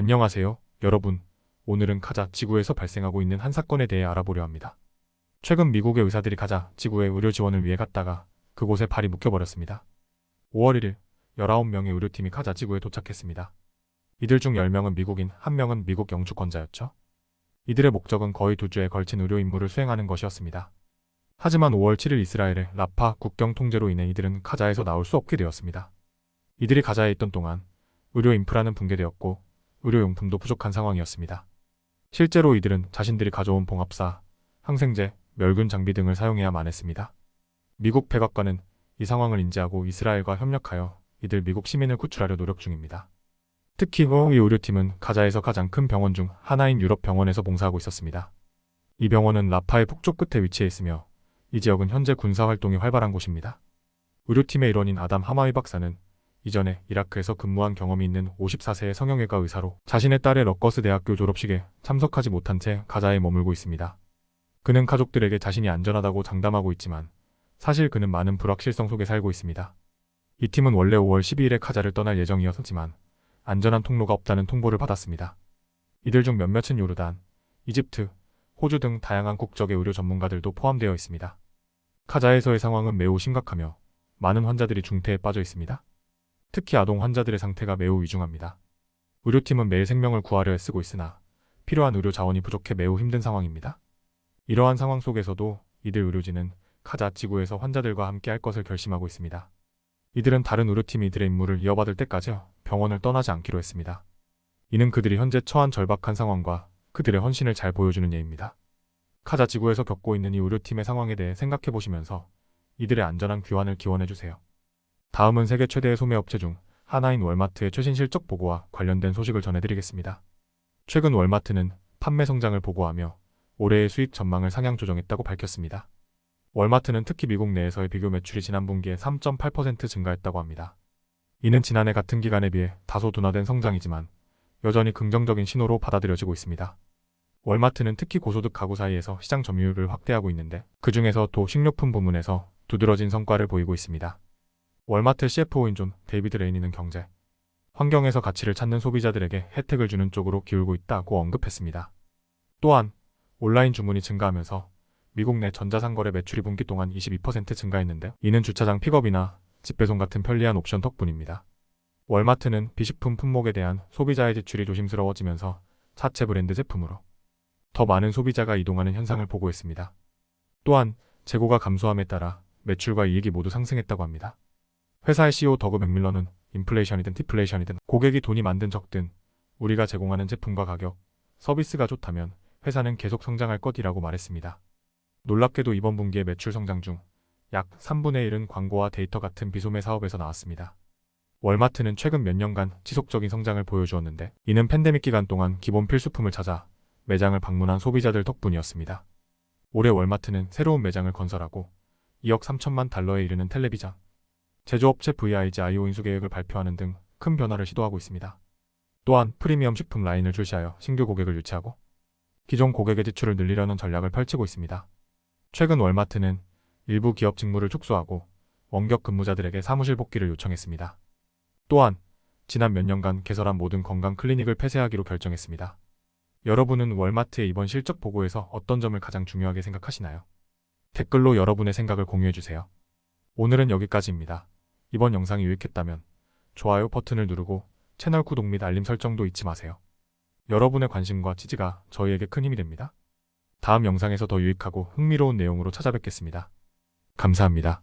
안녕하세요, 여러분. 오늘은 가자 지구에서 발생하고 있는 한 사건에 대해 알아보려 합니다. 최근 미국의 의사들이 가자 지구의 의료 지원을 위해 갔다가 그곳에 발이 묶여버렸습니다. 5월 1일 19명의 의료팀이 가자 지구에 도착했습니다. 이들 중 10명은 미국인, 1명은 미국 영주권자였죠. 이들의 목적은 거의 두 주에 걸친 의료 임무를 수행하는 것이었습니다. 하지만 5월 7일 이스라엘의 라파 국경 통제로 인해 이들은 가자에서 나올 수 없게 되었습니다. 이들이 가자에 있던 동안 의료 인프라는 붕괴되었고 의료용품도 부족한 상황이었습니다. 실제로 이들은 자신들이 가져온 봉합사, 항생제, 멸균 장비 등을 사용해야만 했습니다. 미국 백악관은 이 상황을 인지하고 이스라엘과 협력하여 이들 미국 시민을 구출하려 노력 중입니다. 특히 이 의료팀은 가자에서 가장 큰 병원 중 하나인 유럽 병원에서 봉사하고 있었습니다. 이 병원은 라파의 북쪽 끝에 위치해 있으며 이 지역은 현재 군사 활동이 활발한 곳입니다. 의료팀의 일원인 아담 하마위 박사는 이전에 이라크에서 근무한 경험이 있는 54세의 성형외과 의사로 자신의 딸의 럭거스 대학교 졸업식에 참석하지 못한 채 가자에 머물고 있습니다. 그는 가족들에게 자신이 안전하다고 장담하고 있지만 사실 그는 많은 불확실성 속에 살고 있습니다. 이 팀은 원래 5월 12일에 가자를 떠날 예정이었지만 안전한 통로가 없다는 통보를 받았습니다. 이들 중 몇몇은 요르단, 이집트, 호주 등 다양한 국적의 의료 전문가들도 포함되어 있습니다. 카자에서의 상황은 매우 심각하며 많은 환자들이 중태에 빠져 있습니다. 특히 아동 환자들의 상태가 매우 위중합니다. 의료팀은 매일 생명을 구하려 애쓰고 있으나 필요한 의료 자원이 부족해 매우 힘든 상황입니다. 이러한 상황 속에서도 이들 의료진은 카자 지구에서 환자들과 함께 할 것을 결심하고 있습니다. 이들은 다른 의료팀이 이들의 임무를 이어받을 때까지 병원을 떠나지 않기로 했습니다. 이는 그들이 현재 처한 절박한 상황과 그들의 헌신을 잘 보여주는 예입니다. 카자 지구에서 겪고 있는 이 의료팀의 상황에 대해 생각해 보시면서 이들의 안전한 귀환을 기원해 주세요. 다음은 세계 최대의 소매업체 중 하나인 월마트의 최신 실적 보고와 관련된 소식을 전해드리겠습니다. 최근 월마트는 판매 성장을 보고하며 올해의 수익 전망을 상향 조정했다고 밝혔습니다. 월마트는 특히 미국 내에서의 비교 매출이 지난 분기에 3.8% 증가했다고 합니다. 이는 지난해 같은 기간에 비해 다소 둔화된 성장이지만 여전히 긍정적인 신호로 받아들여지고 있습니다. 월마트는 특히 고소득 가구 사이에서 시장 점유율을 확대하고 있는데 그 중에서 도 식료품 부문에서 두드러진 성과를 보이고 있습니다. 월마트 CFO인 존 데이비드 레이니는 경제, 환경에서 가치를 찾는 소비자들에게 혜택을 주는 쪽으로 기울고 있다고 언급했습니다. 또한 온라인 주문이 증가하면서 미국 내 전자상거래 매출이 분기 동안 22% 증가했는데 이는 주차장 픽업이나 집배송 같은 편리한 옵션 덕분입니다. 월마트는 비식품 품목에 대한 소비자의 지출이 조심스러워지면서 자체 브랜드 제품으로 더 많은 소비자가 이동하는 현상을 보고했습니다. 또한 재고가 감소함에 따라 매출과 이익이 모두 상승했다고 합니다. 회사의 CEO 더그 맥밀런은 인플레이션이든 디플레이션이든 고객이 돈이 많든 적든 우리가 제공하는 제품과 가격, 서비스가 좋다면 회사는 계속 성장할 것이라고 말했습니다. 놀랍게도 이번 분기의 매출 성장 중 약 3분의 1은 광고와 데이터 같은 비소매 사업에서 나왔습니다. 월마트는 최근 몇 년간 지속적인 성장을 보여주었는데 이는 팬데믹 기간 동안 기본 필수품을 찾아 매장을 방문한 소비자들 덕분이었습니다. 올해 월마트는 새로운 매장을 건설하고 2억 3천만 달러에 이르는 텔레비전, 제조업체 VIG IO 인수 계획을 발표하는 등 큰 변화를 시도하고 있습니다. 또한 프리미엄 식품 라인을 출시하여 신규 고객을 유치하고 기존 고객의 지출을 늘리려는 전략을 펼치고 있습니다. 최근 월마트는 일부 기업 직무를 축소하고 원격 근무자들에게 사무실 복귀를 요청했습니다. 또한 지난 몇 년간 개설한 모든 건강 클리닉을 폐쇄하기로 결정했습니다. 여러분은 월마트의 이번 실적 보고에서 어떤 점을 가장 중요하게 생각하시나요? 댓글로 여러분의 생각을 공유해주세요. 오늘은 여기까지입니다. 이번 영상이 유익했다면 좋아요 버튼을 누르고 채널 구독 및 알림 설정도 잊지 마세요. 여러분의 관심과 지지가 저희에게 큰 힘이 됩니다. 다음 영상에서 더 유익하고 흥미로운 내용으로 찾아뵙겠습니다. 감사합니다.